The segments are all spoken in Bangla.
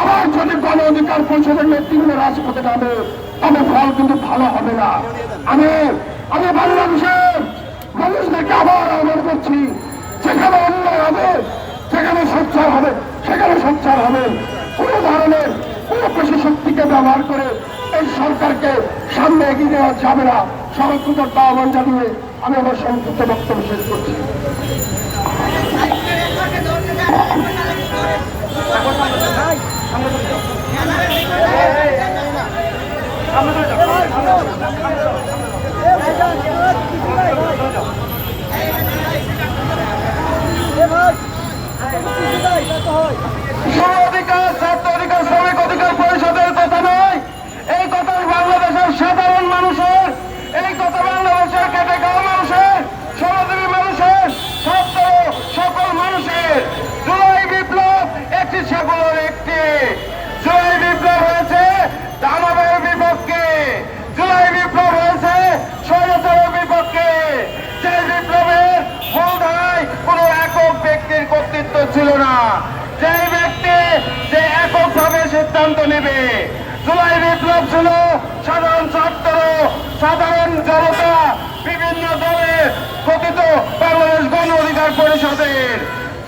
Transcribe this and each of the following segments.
আবার যদি গণ অধিকার পরিষদের নেতৃত্বে রাজপথে নামে, তবে ফল কিন্তু ভালো হবে না। আমি আমি বাংলাদেশের মানুষদেরকে আবার আহ্বান করছি, যেখানে অন্যায় হবে সেখানে সোচ্চার হবে, সেখানে সোচ্চার হবে। কোনো ধরনের, কোনো পেশি শক্তিকে ব্যবহার করে এই সরকারকে সামনে এগিয়ে দেওয়া যাবে না। কৃতজ্ঞ আহ্বান জানিয়ে আমি আমার সংক্ষিপ্ত বক্তব্য শেষ করছি। ছিল না। যে ব্যক্তি যে এককভাবে সিদ্ধান্ত নেবে, জুলাই বিপ্লব ছিল সাধারণ ছাত্র, সাধারণ জনতা, বিভিন্ন দলের গঠিত বাংলাদেশ গণ অধিকার পরিষদের।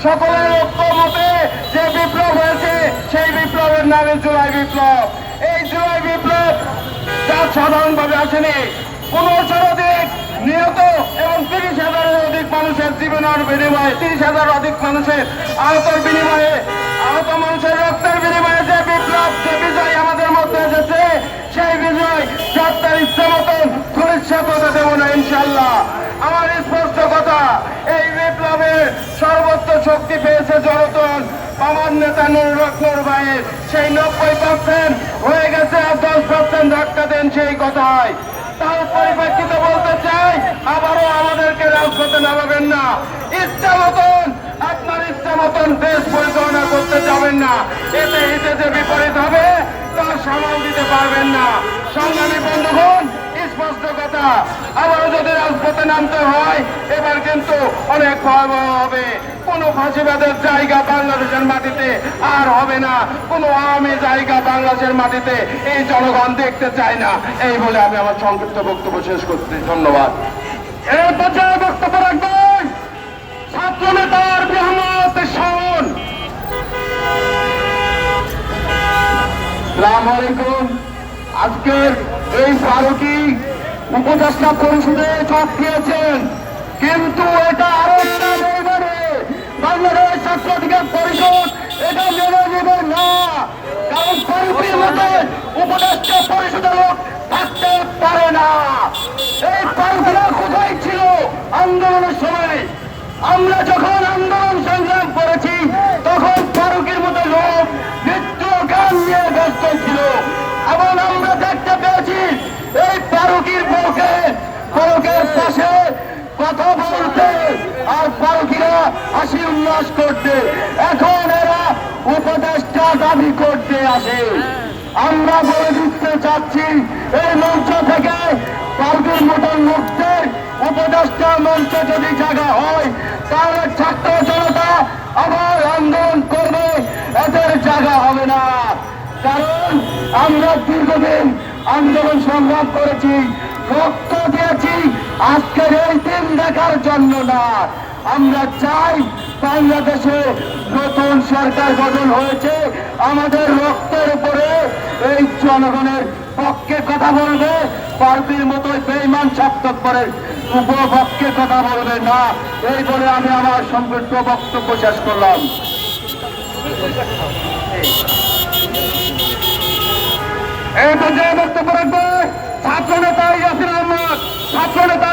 সকলের ঐক্যমতে যে বিপ্লব হয়েছে, সেই বিপ্লবের নামে জুলাই বিপ্লব। এই জুলাই বিপ্লব যা সাধারণভাবে আসেনি পনেরোশো অধিক নিহত এবং তিরিশ হাজারের অধিক মানুষের জীবনের বিনিময়ে তিরিশ হাজার অধিক মানুষের আহতের বিনিময়ে, আহত মানুষের রক্তের বিনিময়ে যে বিপ্লব, যে বিজয় আমাদের মধ্যে এসেছে, সেই বিজয় সত্তার ইচ্ছা মতন ধরিষ্যাত হতে দেব না ইনশাল্লাহ আমার স্পষ্ট কথা, এই বিপ্লবের সর্বোচ্চ শক্তি পেয়েছে জনতন আমার নেতা নুর রত্নর ভাইয়ের সেই নব্বই পার্সেন্ট হয়ে গেছে, আর দশ পার্সেন্ট ধাক্কা দেন সেই কথায়। তার পরিপ্রেক্ষিতে বলতে চাই আবারও আমাদেরকে রাজপথে না। ইচ্ছা মতন, আপনার ইচ্ছা মতন দেশ পরিচালনা করতে যাবেন না। এতে হিতে যে বিপরীত হবে, তার সামাল দিতে পারবেন না। সংগ্রামী বন্ধুগণ, স্পষ্ট কথা, আবারও যদি রাজপথে নামতে হয়, এবার কিন্তু অনেক ভয়াবহ হবে। কোনো ফাঁসিবাদের জায়গা বাংলাদেশের মাটিতে আর হবে না। কোনো আওয়ামী জায়গা বাংলাদেশের মাটিতে এই জনগণ দেখতে চায় না। এই বলে আমি আমার সংক্ষিপ্ত বক্তব্য শেষ করছি। ধন্যবাদ। এই পর্যায়ে বক্তব্য রাখবেন ছাত্র নেতার মোহাম্মদ শাওন। আজকের এই ফারুকি উপদেষ্টা পরিষদে যোগ দিয়েছেন। কিন্তু এটা আরও একটা বেইমানি। বাংলাদেশ ছাত্র অধিকার পরিষদ এটা মেনে নেবে না। কারণ ফারুকির মতো উপদেষ্টা পরিষদের লোক থাকতে পারে না। এই ছিল আন্দোলনের সময় আমরা যখন আন্দোলন সংগ্রাম করেছি, তখন ফারুকের মতো লোক নৃত্য গান নিয়ে ব্যস্ত ছিল। এবং আমরা দেখতে পেয়েছি, এই ফারুকির বউকে ফারুকের পাশে কথা বলতে আর ফারুকিরা হাসি উল্লাস করতে। এখন এরা উপদেষ্টা দাবি করতে আসে। আমরা বলে দিতে চাচ্ছি, এই মঞ্চ থেকে ফারুকের মতন লোকদের জায়গা হয় তাহলে ছাত্র জনতা আবার আন্দোলন করবে, এদের জায়গা হবে না। কারণ আমরা দীর্ঘদিন আন্দোলন সংগ্রাম করেছি, রক্ত দিয়েছি, আজকের এই দিন দেখার জন্য না। আমরা চাই বাংলাদেশে নতুন সরকার গঠন হয়েছে, আমাদের রক্তের উপরে এই জনগণের পক্ষে কথা বলবে, পার্টির মতো বেইমান স্বার্থপরের উপপক্ষে কথা বলবে না। এই বলে আমি আমার সংক্ষিপ্ত বক্তব্য শেষ করলাম। এই পর্যায়ে বক্তব্য রাখবে ছাত্র নেতা ইয়াসির আহমদ। ছাত্র নেতা